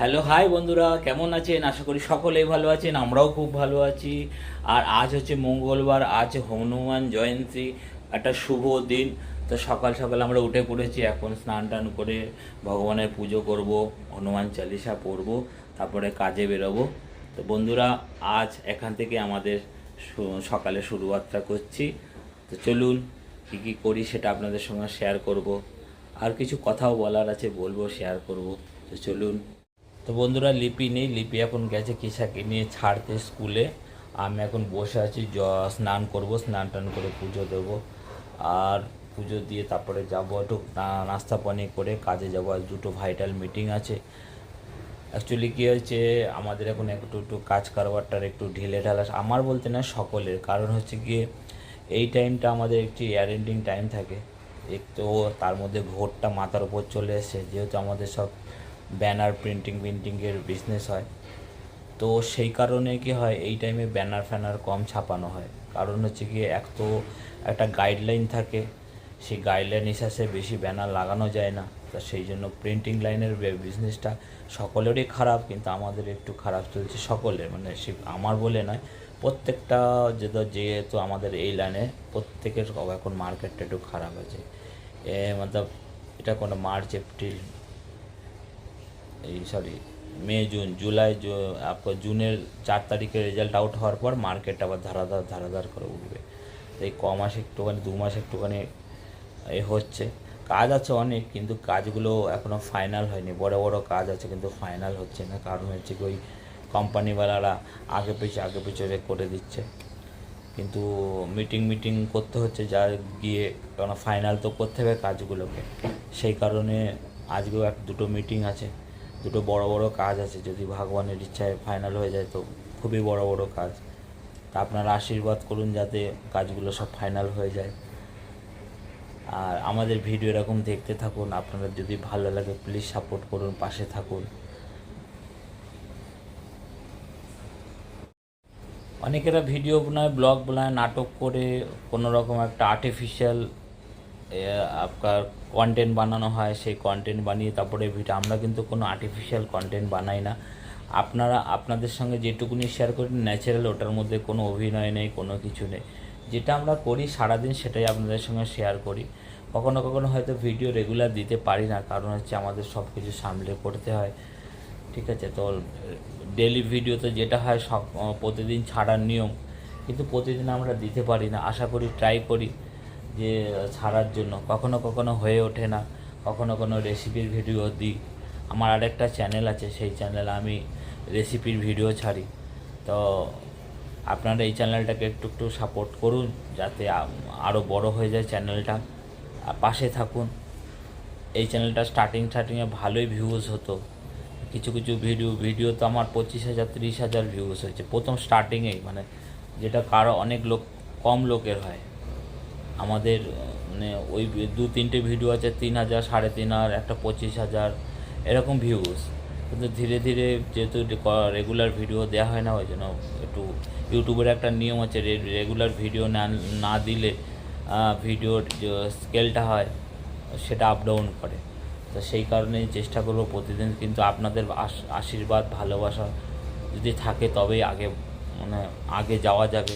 Hello hi বন্ধুরা, কেমন আছেন? আশা করি সকলেই ভালো আছেন, আমরাও খুব ভালো আছি। আর আজ হচ্ছে মঙ্গলবার, আজ হনুমান জয়ন্তী, একটা শুভ দিন। তো সকাল সকাল আমরা উঠে পড়েছি, এখন স্নান টান করে ভগবানের পুজো করব, হনুমান চালিসা পড়ব, তারপরে কাজে বেরোবো। তো বন্ধুরা, আজ এখান থেকে আমাদের সকালে শুরুয়াতটা করছি। তো চলুন, কী কী করি সেটা আপনাদের সঙ্গে শেয়ার করব। আর কিছু কথাও বলার আছে, বলব শেয়ার করব। তো চলুন। তো বন্ধুরা, লিপি নেই, লিপি এখন গেছে কিসাকে নিয়ে ছাড়তে স্কুলে। আমি এখন বসে আছি, জ- স্নান করব স্নান টান করে পুজো দেবো। আর পুজো দিয়ে তারপরে যাব একটু নাস্তা পানি করে কাজে যাব। আর দুটো ভাইটাল মিটিং আছে। অ্যাকচুয়ালি কী হয়েছে, আমাদের এখন একটু একটু কাজ কারবারটার একটু ঢিলে ঢালা। আমার বলতে না, সকলের। কারণ হচ্ছে গিয়ে এই টাইমটা আমাদের একটি অ্যারেন্ডিং টাইম থাকে। এক তো তার মধ্যে ভোটটা মাথার উপর চলে এসেছে। যেহেতু আমাদের সব ব্যানার প্রিন্টিং প্রিন্টিংয়ের বিজনেস হয়। তো সেই কারণে কি হয়, এই টাইমে ব্যানার ফ্যানার কম ছাপানো হয়। কারণ হচ্ছে কি, এক তো একটা গাইডলাইন থাকে, সেই গাইডলাইন হিসাবে বেশি ব্যানার লাগানো যায় না। তা সেই জন্য প্রিন্টিং লাইনের বিজনেসটা সকলেরই খারাপ, কিন্তু আমাদের একটু খারাপ চলছে সকলের। মানে সে আমার বলে নয়, প্রত্যেকটা যেহেতু যেহেতু আমাদের এই লাইনে প্রত্যেকের এখন মার্কেটটা একটু খারাপ আছে। এ, মতলব এটা কোনো মার্চ, এপ্রিল এই সরি মে জুন জুলাই আপনার জুনের চার তারিখে রেজাল্ট আউট হওয়ার পর মার্কেট আবার ধারাধার ধারাধার করে উঠবে। এই ক মাস একটুখানি, দু মাস একটুখানি এ হচ্ছে। কাজ আছে অনেক, কিন্তু কাজগুলো এখনও ফাইনাল হয়নি। বড় বড় কাজ আছে, কিন্তু ফাইনাল হচ্ছে না। কারণ হচ্ছে কি, ওই কোম্পানিওয়ালারা আগে পিছিয়ে আগে পিছিয়ে করে দিচ্ছে। কিন্তু মিটিং মিটিং করতে হচ্ছে, যা গিয়ে কারণ ফাইনাল তো করতে হবে কাজগুলোকে। সেই কারণে আজকেও এক, দুটো মিটিং আছে। দুটো বড় বড় কাজ আছে, যদি ভগবানের ইচ্ছায় ফাইনাল হয়ে যায় তো খুবই বড় বড় কাজ। তা আপনারা আশীর্বাদ করুন যাতে কাজগুলো সব ফাইনাল হয়ে যায়। আর আমাদের ভিডিও এরকম দেখতে থাকুন আপনারা যদি ভালো লাগে প্লিজ সাপোর্ট করুন, পাশে থাকুন। অনেকেরা ভিডিও বানায় ব্লগ বানায়, নাটক করে কোনো রকম একটা আর্টিফিশিয়াল আপনার কন্টেন্ট বানানো হয়, সেই কন্টেন্ট বানিয়ে তারপরে ভিডিও আমরা কিন্তু কোনো আর্টিফিশিয়াল কন্টেন্ট বানাই না। আপনারা, আপনাদের সঙ্গে যেটুকুনি শেয়ার করি ন্যাচারাল ওটার মধ্যে কোনো অভিনয় নেই, কোনো কিছু নেই। যেটা আমরা করি সারাদিন, সেটাই আপনাদের সঙ্গে শেয়ার করি। কখনো কখনো হয়তো ভিডিও রেগুলার দিতে পারি না, কারণ হচ্ছে আমাদের সব কিছু সামলে করতে হয়। ঠিক আছে, তো ডেলি ভিডিওতে যেটা হয়, সব প্রতিদিন ছাড়ার নিয়ম। কিন্তু প্রতিদিন আমরা দিতে পারি না। আশা করি ট্রাই করি। যে ছাড়ার জন্য। কখনো কখনো হয়ে ওঠে না। কখনো কোনো রেসিপির ভিডিও দিই। আমার আরেকটা চ্যানেল আছে, সেই চ্যানেলে আমি রেসিপির ভিডিও ছাড়ি। তো আপনারা এই চ্যানেলটাকে একটু একটু সাপোর্ট করুন, যাতে আরও বড় হয়ে যায় চ্যানেলটা পাশে থাকুন। এই চ্যানেলটা স্টার্টিং স্টার্টিংয়ে ভালোই ভিউজ হতো। কিছু কিছু ভিডিও ভিডিও তো আমার পঁচিশ হাজার, তিরিশ হাজার ভিউজ হয়েছে। প্রথম স্টার্টিংয়েই মানে যেটা কারও অনেক লোক, কম লোকের হয়। আমাদের মানে ওই দু তিনটে ভিডিও আছে, তিন হাজার, সাড়ে তিন হাজার, একটা পঁচিশ হাজার, এরকম ভিউজ কিন্তু ধীরে ধীরে যেহেতু রেগুলার ভিডিও দেওয়া হয় না, ওই জন্য একটু ইউটিউবের একটা নিয়ম আছে রেগুলার ভিডিও না না দিলে ভিডিওর যে স্কেলটা হয়, সেটা আপ ডাউন করে। তো সেই কারণেই চেষ্টা করব প্রতিদিন কিন্তু আপনাদের আশীর্বাদ, ভালোবাসা যদি থাকে তবেই আগে মানে আগে যাওয়া যাবে।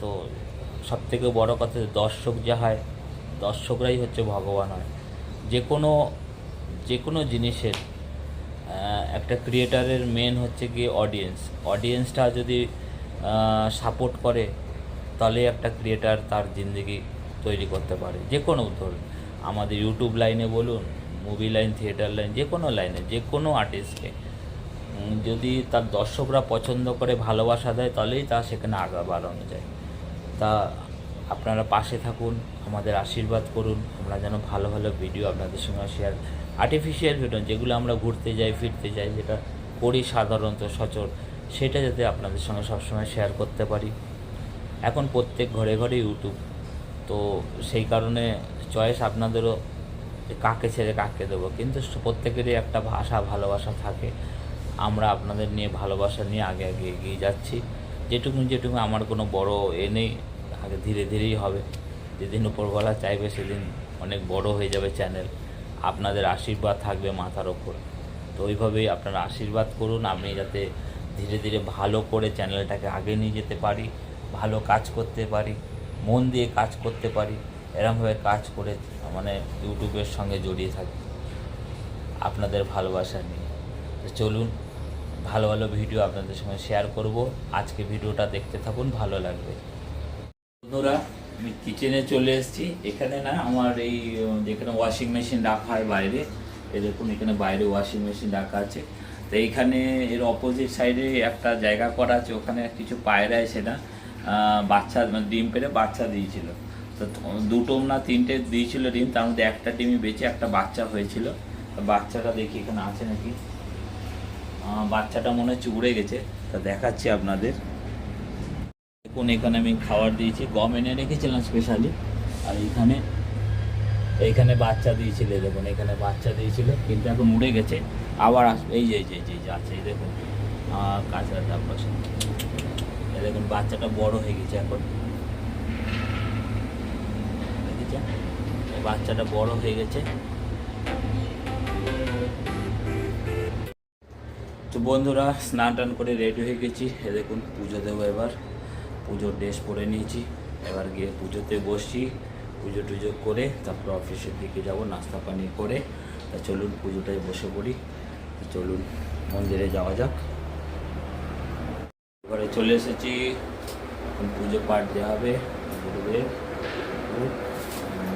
তো সব থেকে বড়ো কথা দর্শক যা হয়, দর্শকরাই হচ্ছে ভগবান হয়। যে কোনো যে কোনো জিনিসের একটা ক্রিয়েটারের মেন হচ্ছে গিয়ে অডিয়েন্স অডিয়েন্সটা যদি সাপোর্ট করে, তাহলে একটা ক্রিয়েটার তার জিন্দগি তৈরি করতে পারে। যে কোনো ধরুন, আমাদের ইউটিউব লাইনে বলুন মুভি লাইন থিয়েটার লাইন যে কোনো লাইনে যে কোনো আর্টিস্টকে যদি তার দর্শকরা পছন্দ করে, ভালোবাসা দেয়, তাহলেই তা সেখানে আগা বাড়ানো যায় তা আপনারা পাশে থাকুন, আমাদের আশীর্বাদ করুন। আমরা যেন ভালো ভালো ভিডিও আপনাদের সঙ্গে শেয়ার আর্টিফিশিয়াল ভিডিও যেগুলো আমরা ঘুরতে যাই, ফিরতে যাই, যেটা করি সাধারণত সচল, সেটা যাতে আপনাদের সঙ্গে সবসময় শেয়ার করতে পারি। এখন প্রত্যেক ঘরে ঘরে ইউটিউব তো সেই কারণে চয়েস আপনাদেরও কাকে ছেড়ে কাকে দেবো? কিন্তু প্রত্যেকেরই একটা ভাষা, ভালোবাসা থাকে। আমরা আপনাদের নিয়ে ভালোবাসা নিয়ে আগে আগে এগিয়ে যাচ্ছি। যেটুকু যেটুকু আমার কোনো বড় এ নেই আগে ধীরে ধীরেই হবে। যেদিন উপরবেলা চাইবে সেদিন অনেক বড় হয়ে যাবে চ্যানেল আপনাদের আশীর্বাদ থাকবে মাথার ওপর। তো তো ওইভাবেই আপনারা আশীর্বাদ করুন, আমি যাতে ধীরে ধীরে ভালো করে চ্যানেলটাকে আগে নিয়ে যেতে পারি, ভালো কাজ করতে পারি, মন দিয়ে কাজ করতে পারি, এরমভাবে কাজ করে মানে ইউটিউবের সঙ্গে জড়িয়ে থাকি। আপনাদের ভালোবাসা নিয়ে। তো চলুন, ভালো ভালো ভিডিও আপনাদের সঙ্গে শেয়ার করব। আজকে ভিডিওটা দেখতে থাকুন, ভালো লাগবে। বন্ধুরা আমি কিচেনে চলে এসেছি। এখানে না আমার এই যেখানে ওয়াশিং মেশিন রাখা হয় বাইরে, এ দেখুন এখানে বাইরে ওয়াশিং মেশিন রাখা আছে। তো এইখানে এর অপোজিট সাইডে একটা জায়গা করা আছে, ওখানে কিছু পায়রা এসে না বাচ্চা মানে ডিম পেড়ে বাচ্চা দিয়েছিল। তো দুটো না তিনটে দিয়েছিল ডিম, তার মধ্যে একটা ডিমই বেঁচে একটা বাচ্চা হয়েছিল। বাচ্চাটা দেখি এখানে আছে নাকি? বাচ্চাটা মনে হচ্ছে উড়ে গেছে। তা দেখাচ্ছি আপনাদের। দেখুন এখানে আমি খাবার দিয়েছি গম এনে রেখেছিলাম স্পেশালি আর এখানে এইখানে বাচ্চা দিয়েছিল দেখুন এখানে বাচ্চা দিয়েছিল কিন্তু এখন উড়ে গেছে। আবার আসবে এই যে এই যে এই যে, আছে এই দেখুন। আহ, কাঁচা তারপর দেখুন বাচ্চাটা বড় হয়ে গেছে এখন। বাচ্চাটা বড় হয়ে গেছে। তো বন্ধুরা স্নান টান করে রেডি হয়ে গেছি। এ দেখুন পুজো দেবো এবার। পুজোর ড্রেস পরে নিয়েছি। এবার গিয়ে পুজোতে বসছি, পুজো টুজো করে তারপর অফিসের দিকে যাব, নাস্তা পানি করে। তা চলুন পুজোটায় বসে পড়ি। চলুন, মন্দিরে যাওয়া যাক। এবারে চলে এসেছি। এখন পুজো পাঠ দেওয়া হবে, গুরুদেব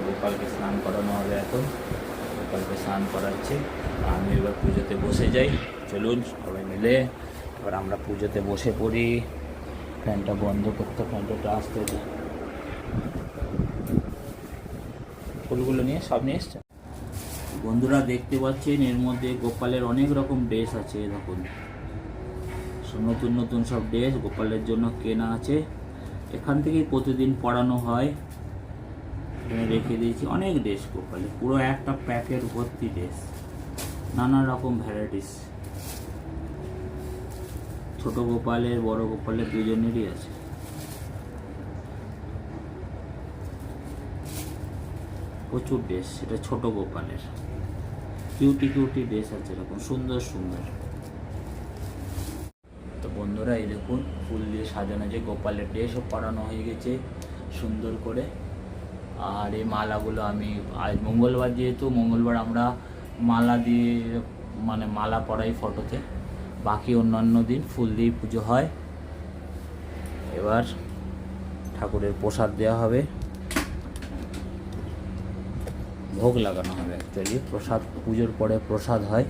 গোপালকে স্নান করানো হবে এখন। গোপালকে স্নান করাচ্ছে। আমি এবার পুজোতে বসে যাই। চলুন সবাই মিলে, এবার আমরা পুজোতে বসে পড়ি। ফ্যানটা বন্ধ করতে, ফ্যানটা আসতে দিই ফুলগুলো নিয়ে সব নিয়ে এসছে। বন্ধুরা দেখতে পাচ্ছেন, এর মধ্যে গোপালের অনেক রকম ড্রেস আছে সব নতুন নতুন সব ড্রেস, গোপালের জন্য কেনা আছে। এখান থেকেই প্রতিদিন পড়ানো হয়। রেখে দিয়েছি অনেক ড্রেস গোপালের, পুরো একটা প্যাকেট ভর্তি ড্রেস। নানা রকম ভ্যারাইটিস ছোট গোপালের, বড় গোপালের দুজনেরই আছে। প্রচুর ড্রেস সেটা ছোট গোপালের। কিউটি কিউটি ড্রেস আছে এরকম, সুন্দর সুন্দর। তো বন্ধুরা, এই দেখুন, ফুল দিয়ে সাজানো যে গোপালের ড্রেসও পরানো হয়ে গেছে, সুন্দর করে। আর এই মালাগুলো আমি, আজ মঙ্গলবার যেহেতু, মঙ্গলবার আমরা মালা দিয়ে মানে মালা পরাই ফটোতে বাকি অন্যান্য দিন ফুল দিয়ে পুজো হয়। এবার ঠাকুরের প্রসাদ দেওয়া হবে। ভোগ লাগানো হবে অ্যাকচুয়ালি প্রসাদ, পুজোর পরে প্রসাদ হয়।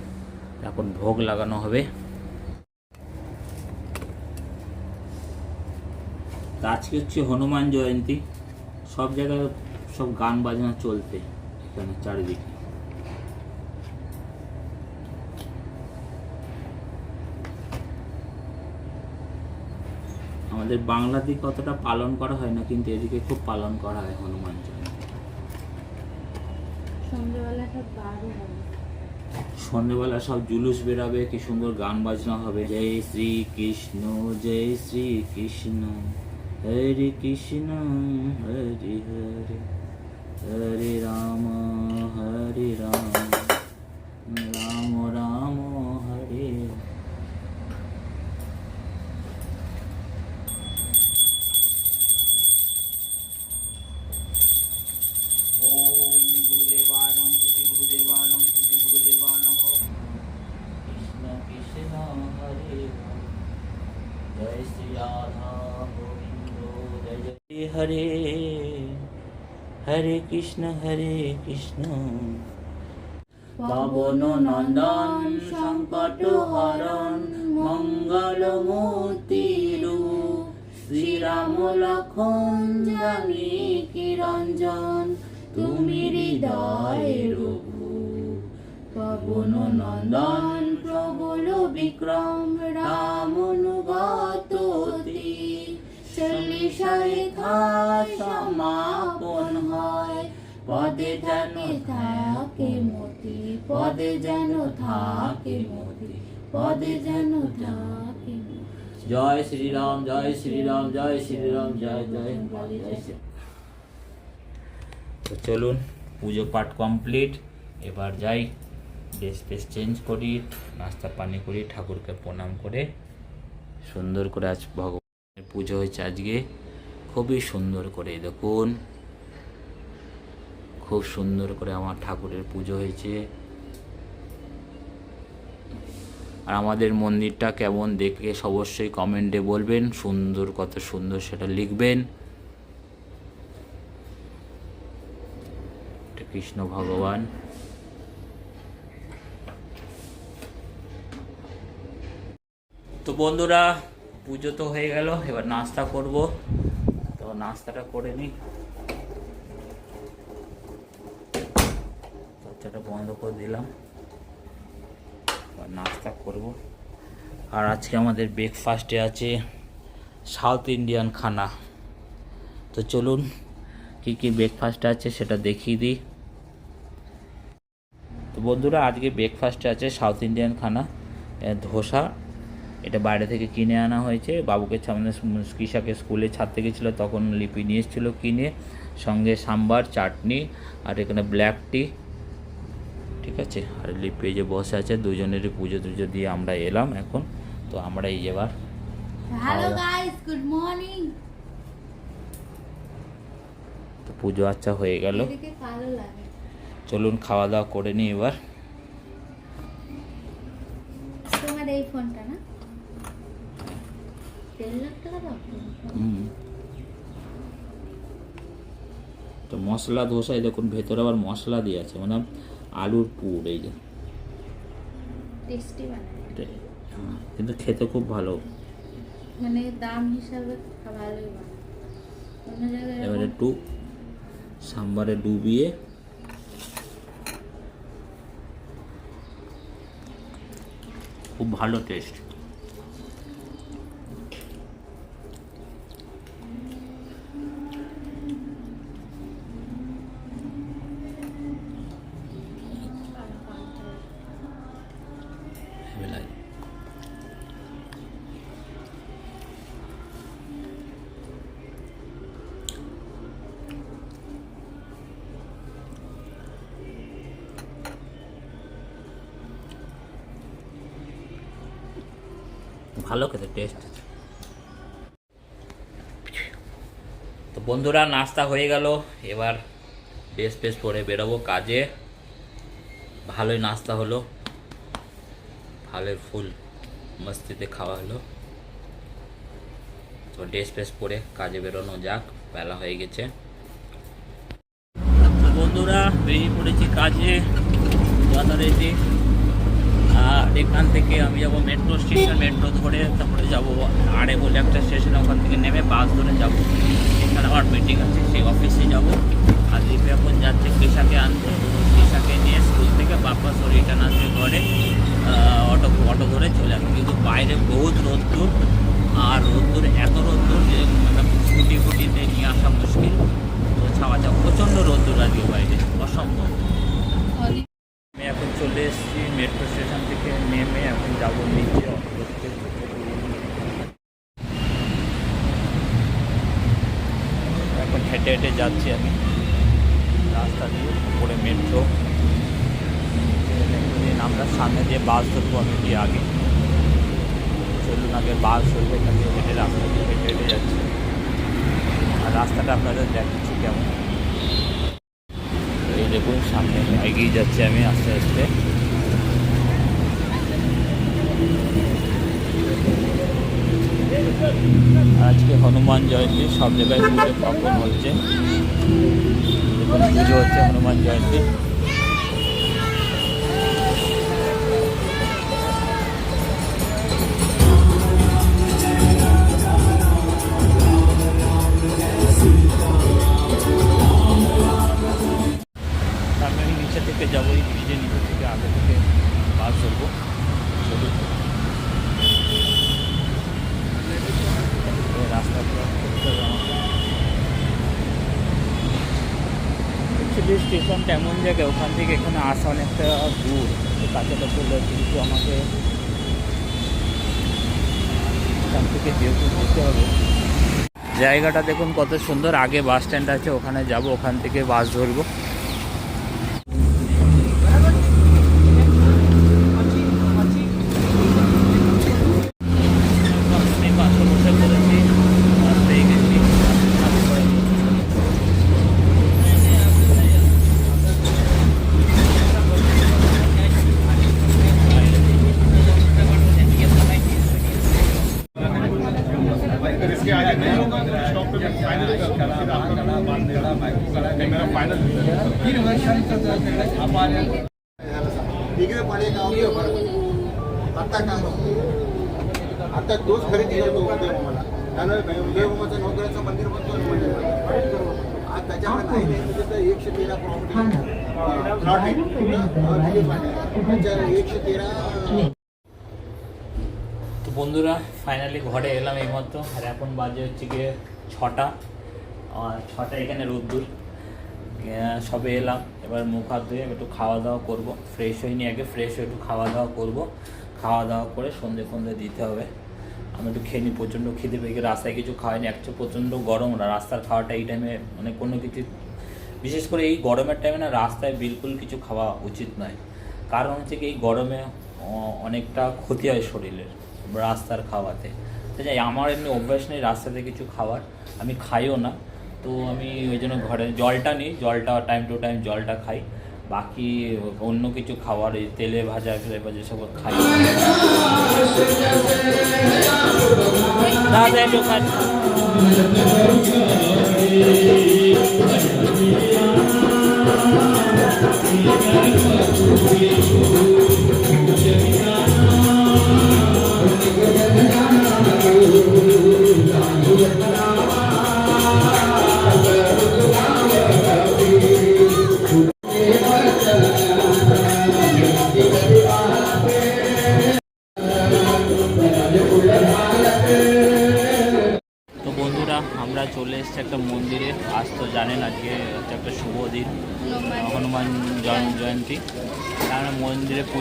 এখন ভোগ লাগানো হবে। আজকে হচ্ছে হনুমান জয়ন্তী। সব জায়গায় সব গান বাজনা চলতে এখানে চারিদিকে। আমাদের বাংলা দিকে অতটা পালন করা হয় না কিন্তু এদিকে খুব পালন করা হয় হনুমান জয়ন্তী সন্ধ্যেবেলা সব জুলুস বেরাবে কি সুন্দর গান বাজনা হবে। জয় শ্রী কৃষ্ণ জয় শ্রী কৃষ্ণ হরে কৃষ্ণ হরে হরে হরে রাম হরে রাম রাম হরে ওম গুরুদেবায় নমঃ শ্রী গুরুদেবায় নমঃ শ্রী গুরুদেবায় নমঃ কৃষ্ণ কৃষ্ণ হরে জয় শ্রী রাধা গোবিন্দ জয় জয় হরে হরে কৃষ্ণ হরে কৃষ্ণ। পবন নন্দন, সংকট হরণ, মঙ্গল মূর্তিরু, শ্রীরাম লক্ষণ জানি কি রঞ্জন তুমি হৃদয় রঘু। পবন নন্দন, প্রবল বিক্রম, রাম পদে যেন থাকে মতি, পদে যেন থাকে মতি, পদে যেন থাকে জয় শ্রীরাম জয় শ্রীরাম জয় শ্রীরাম, জয় জয় তো চলুন, পুজো পাঠ কমপ্লিট। এবার যাই ড্রেস ফ্রেস চেঞ্জ করি, নাস্তা পানি করি, ঠাকুরকে প্রণাম করে। সুন্দর করে আজ ভগবানের পুজো হয়েছে আজকে। খুবই সুন্দর করে দেখুন। খুব সুন্দর করে আমার ঠাকুরের পুজো হয়েছে। আর আমাদের মন্দিরটা কেমন দেখে অবশ্যই কমেন্টে বলবেন, সুন্দর কত সুন্দর সেটা লিখবেন। কৃষ্ণ ভগবান। তো বন্ধুরা, পুজো তো হয়ে গেল, এবার নাস্তা করব। নাস্তাটা করে নিই। দরজাটা বন্ধ করে দিলাম। নাস্তা করব। আর আজকে আমাদের ব্রেকফাস্টে আছে সাউথ ইন্ডিয়ান খানা। তো চলুন, কি কি ব্রেকফাস্ট আছে সেটা দেখিয়ে দিই। তো বন্ধুরা, আজকে ব্রেকফাস্টে আছে সাউথ ইন্ডিয়ান খানা ধোসা এটা বাইরে থেকে কিনে আনা হয়েছে। বাবুকে সামনে কৃষাকে স্কুলে ছাড়তে গেছিল তখন লিপি নিয়ে এসেছিল কিনে। সঙ্গে সাম্বার চাটনি আর এখানে ব্ল্যাক টি ঠিক আছে? আর লিপি যে বসে আছে দুজনেরই পুজো টুজো দিয়ে আমরা এলাম এখন। তো আমরা এই এবার হ্যালো গাইস গুড মর্নিং তো পুজো আচ্ছা হয়ে গেল। চলুন খাওয়া দাওয়া করে নিই এবার। তোমার এই ফোনটা না? তো মশলা ধোসায় দেখুন ভেতরে আবার মশলা দিয়ে আছে মানে আলুর পুর এই যে। হ্যাঁ, কিন্তু খেতে খুব ভালো। মানে দাম হিসাবে ভালোই এবার একটু সাম্বারে ডুবিয়ে খুব ভালো টেস্ট বেলায়। ভালো খেতে টেস্ট তো বন্ধুরা, নাস্তা হয়ে গেল। এবার বেশ বেশ পরে বেরোবো কাজে। ভালোই নাস্তা হলো। ভালোই ফুল, মস্তিতে খাওয়া হলো। তো ড্রেস ফ্রেস পরে কাজে বেরোনো যাক, বেলা হয়ে গেছে। বন্ধুরা, বেরিয়ে পড়েছি কাজে যথারীতি আর এখান থেকে আমি যাব মেট্রো স্টেশন মেট্রো ধরে তারপরে যাব আড়ে বলে একটা স্টেশন ওখান থেকে নেমে বাস ধরে যাব। এখানে আমার মিটিং আছে, সেই অফিসে যাব। আর লিপি এখন যাচ্ছে পেশাকে আনতে পেশাকে নিয়ে স্কুল থেকে বাপাস রিটার্ন আসবে ঘরে। অটো অটো ধরে চলে আসবে কিন্তু বাইরে বহুত রোদ্দুর, আর রোদ্দুর, এত রোদ্দুর যে মানে স্কুটি ফুটিতে নিয়ে আসা মুশকিল। তো ছাওয়া ছাওয়া প্রচণ্ড রোদ্দুর আজকে বাইরে, অসম্ভব। আমি এখন চলে এসেছি মেট্রো স্টেশন থেকে, নেমে এখন যাব নিচে অটো। এখন হেঁটে হেঁটে যাচ্ছি আমি রাস্তা দিয়ে উপরে মেট্রো আমরা সামনে দিয়ে বাস ধরবো আমি দিয়ে আগে। চলুন আগে বাস ধরবো, এখান দিয়ে হেঁটে রাস্তা দিয়ে হেঁটে হেঁটে যাচ্ছি। আর রাস্তাটা আপনাদের দেখাচ্ছি কেমন। এই দেখুন, সামনে এগিয়ে যাচ্ছি আমি আস্তে আস্তে। আজকে হনুমান জয়ন্তী, সব জায়গায় পুজো কখন হচ্ছে। পুজো হচ্ছে হনুমান জয়ন্তী। অ্যাকচুয়ালি স্টেশন তেমন জায়গায়, ওখান থেকে এখানে আসা অনেকটা দূর। তো হলে কিন্তু আমাকে ওখান থেকে যেহেতু যেতে হবে। জায়গাটা দেখুন কত সুন্দর। আগে বাস স্ট্যান্ড আছে, ওখানে যাব, ওখান থেকে বাস ধরবো। त्यानं उदय मामाचं नवग्रहाचं मंदिर बनतो म्हणजे आज त्याच्याकडे नाही नाही म्हणजे तर एकशे तेरा प्रॉपर्टी प्लॉट आहे त्याच्या एकशे तेरा তো বন্ধুরা ফাইনালি ঘরে এলাম এইমাত্র আর এখন বাজে হচ্ছে গিয়ে ছটা আর ছটা এখানে রোদ্দুর আহ, সবে এলাম এবার মুখ হাত ধুয়ে একটু খাওয়া দাওয়া করবো ফ্রেশ হয়নি আগে ফ্রেশ হয়ে একটু খাওয়া দাওয়া করবো খাওয়া দাওয়া করে সন্ধে ফন্ধে দিতে হবে আমি একটু খেয়ে নিই প্রচণ্ড খিদে পেয়ে রাস্তায় কিছু খাওয়াইনি একটু প্রচণ্ড গরম। না রাস্তার খাওয়াটা এই টাইমে মানে কোনো কিছু বিশেষ করে এই গরমের টাইমে না রাস্তায় বিলকুল কিছু খাওয়া উচিত নয়। কারণ হচ্ছে কি, এই গরমে অনেকটা ক্ষতি হয় শরীরের রাস্তার খাওয়াতে। তো যাই, আমার এমনি অভ্যাস নেই রাস্তাতে কিছু খাওয়ার। আমি খাইও না। তো আমি ওই জন্য ঘরে জলটা নিই, জলটা টাইম টু টাইম জলটা খাই। বাকি অন্য কিছু খাবার এই তেলে ভাজা ফেলে ভাজা সব খাই। দাদা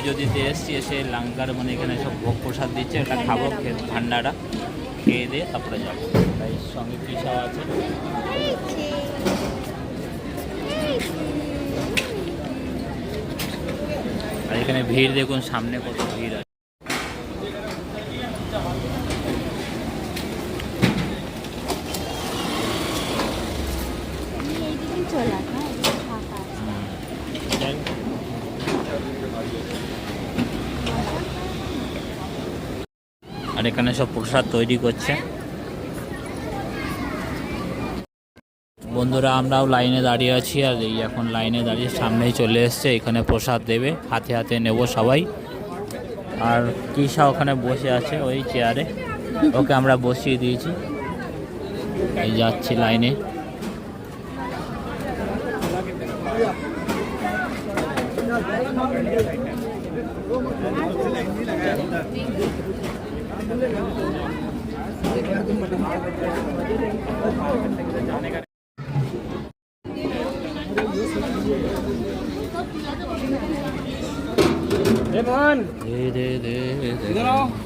পুজো দিতে এসেছি এসে লাঙ্কার মানে এখানে সব ভোগ প্রসাদ দিচ্ছে ওটা খাব ঠান্ডাটা খেয়ে দিয়ে তারপরে যাব। তাই সঙ্গে পিসাও আছে? আর এখানে ভিড় দেখুন সামনে কত ভিড় আছে এইদিকে চলে আস হ্যাঁ এদিকে ফাঁকা আছে। যাই। আর এখানে সব প্রসাদ তৈরি করছে। বন্ধুরা, আমরাও লাইনে দাঁড়িয়ে আছি আর এই এখন লাইনে দাঁড়িয়ে সামনেই চলে এসছে, এখানে প্রসাদ দেবে। হাতে হাতে নেব সবাই। আর কিসা ওখানে বসে আছে ওই চেয়ারে ওকে আমরা বসিয়ে দিয়েছি। এই যাচ্ছি লাইনে। দে দে দে দে